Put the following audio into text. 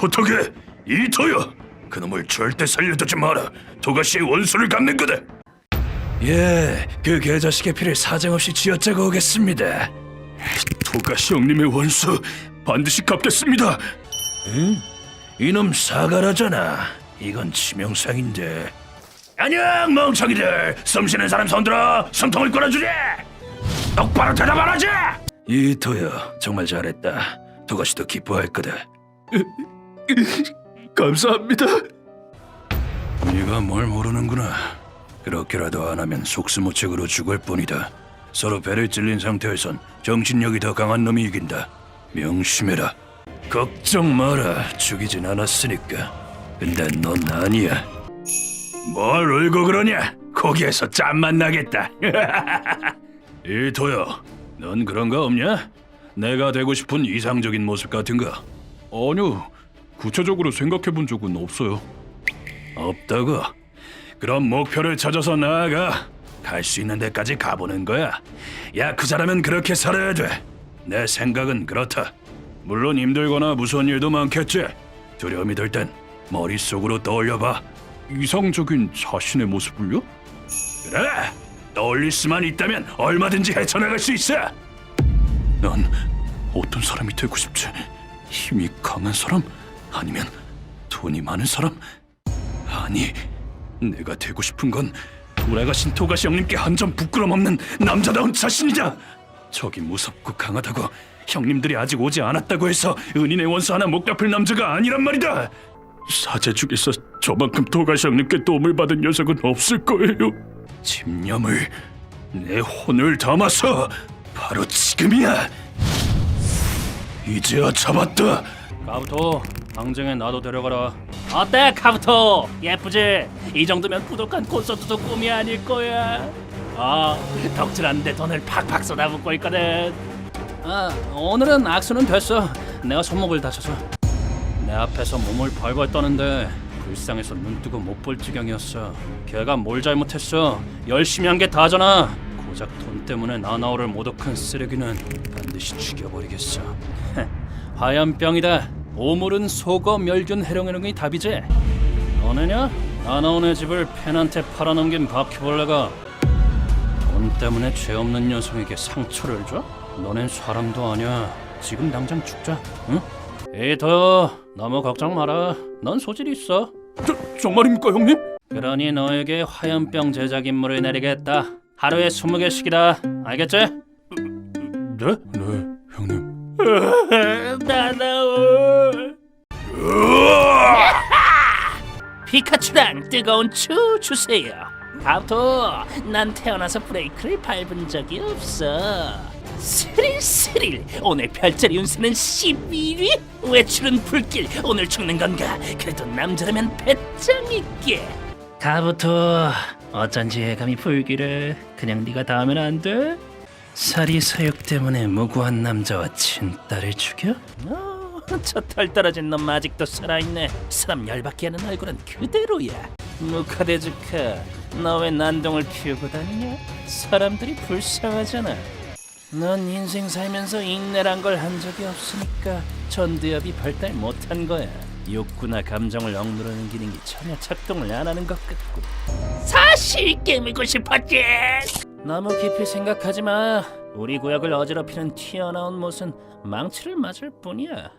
코토게 이토요 그놈을 절대 살려두지 마라. 도가시의 원수를 갚는 거다 예, 그 개자식의 피를 사정없이 쥐어짜고 오겠습니다. 도가시 형님의 원수 반드시 갚겠습니다. 응? 이놈 사가라잖아. 이건 치명상인데. 안녕 멍청이들. 숨쉬는 사람 손들어 숨통을 끌어주지. 똑바로 대답하라지. 이토요 정말 잘했다. 도가시도 기뻐할 거다 감사합니다. 네가 뭘 모르는구나. 그렇게라도 안 하면 속수무책으로 죽을 뿐이다. 서로 배를 찔린 상태에선 정신력이 더 강한 놈이 이긴다. 명심해라. 걱정 마라. 죽이진 않았으니까. 근데 넌 아니야. 뭘 울고 그러냐? 거기에서 짬만 나겠다. 이토요 넌 그런 거 없냐? 내가 되고 싶은 이상적인 모습 같은 거. 아니요. 구체적으로 생각해 본 적은 없어요. 없다고? 그럼 목표를 찾아서 나아가 갈 수 있는 데까지 가보는 거야 야쿠자라면 그렇게 살아야 돼 내 생각은 그렇다 물론 힘들거나 무서운 일도 많겠지 두려움이 들 땐 머릿속으로 떠올려봐 이상적인 자신의 모습을요? 그래 떠올릴 수만 있다면 얼마든지 헤쳐나갈 수 있어 난 어떤 사람이 되고 싶지? 힘이 강한 사람? 아니면 돈이 많은 사람? 아니 내가 되고 싶은 건 돌아가신 토가시 형님께 한 점 부끄럼 없는 남자다운 자신이다. 적이 무섭고 강하다고 형님들이 아직 오지 않았다고 해서 은인의 원수 하나 못 갚을 남자가 아니란 말이다. 사제 중에서 저만큼 토가시 형님께 도움을 받은 녀석은 없을 거예요. 집념을 내 혼을 담아서 바로 지금이야. 이제야 잡았다. 카부토 당장에 나도 데려가라. 어때 카부토? 예쁘지? 이 정도면 부족한 콘서트도 꿈이 아닐 거야. 아 덕질하는데 돈을 팍팍 쏟아붓고 있거든. 아 오늘은 악수는 됐어. 내가 손목을 다쳐서. 내 앞에서 몸을 벌벌 떠는데 불쌍해서 눈 뜨고 못 볼 지경이었어. 걔가 뭘 잘못했어? 열심히 한 게 다잖아. 고작 돈 때문에 나나오를 모독한 쓰레기는 반드시 죽여버리겠어. 화염병이다. 오물은 속어 멸균 해롱해롱이 답이지. 너네냐? 나나온의 집을 팬한테 팔아넘긴 바퀴벌레가 돈 때문에 죄 없는 녀석에게 상처를 줘? 너넨 사람도 아니야. 지금 당장 죽자. 응? 에이터 너무 걱정 마라. 넌 소질 있어. 저, 정말입니까 형님? 그러니 너에게 화염병 제작 임무를 내리겠다. 하루에 20개씩이다. 알겠지? 네? 네 형님 나나오 피카츄랑 뜨거운 추 주세요. 가부토 난 태어나서 브레이크를 밟은 적이 없어. 스릴 스릴 오늘 별자리 운세는 11위? 외출은 불길 오늘 죽는 건가? 그래도 남자라면 배짱 있게. 가부토 어쩐지 예감이 불길해 그냥 네가 닿으면 안 돼? 살이 사욕 때문에 무고한 남자와 친딸을 죽여? 어, 저 털 떨어진 놈 아직도 살아있네. 사람 열받게 하는 얼굴은 그대로야. 무카데즈카, 너 왜 난동을 피우고 다니냐? 사람들이 불쌍하잖아. 넌 인생 살면서 인내란 걸 한 적이 없으니까 전두엽이 발달 못한 거야. 욕구나 감정을 억누르는 기능이 전혀 작동을 안 하는 것 같고. 사실 깨물고 싶었지. 너무 깊이 생각하지 마. 우리 구역을 어지럽히는 튀어나온 못은 망치를 맞을 뿐이야.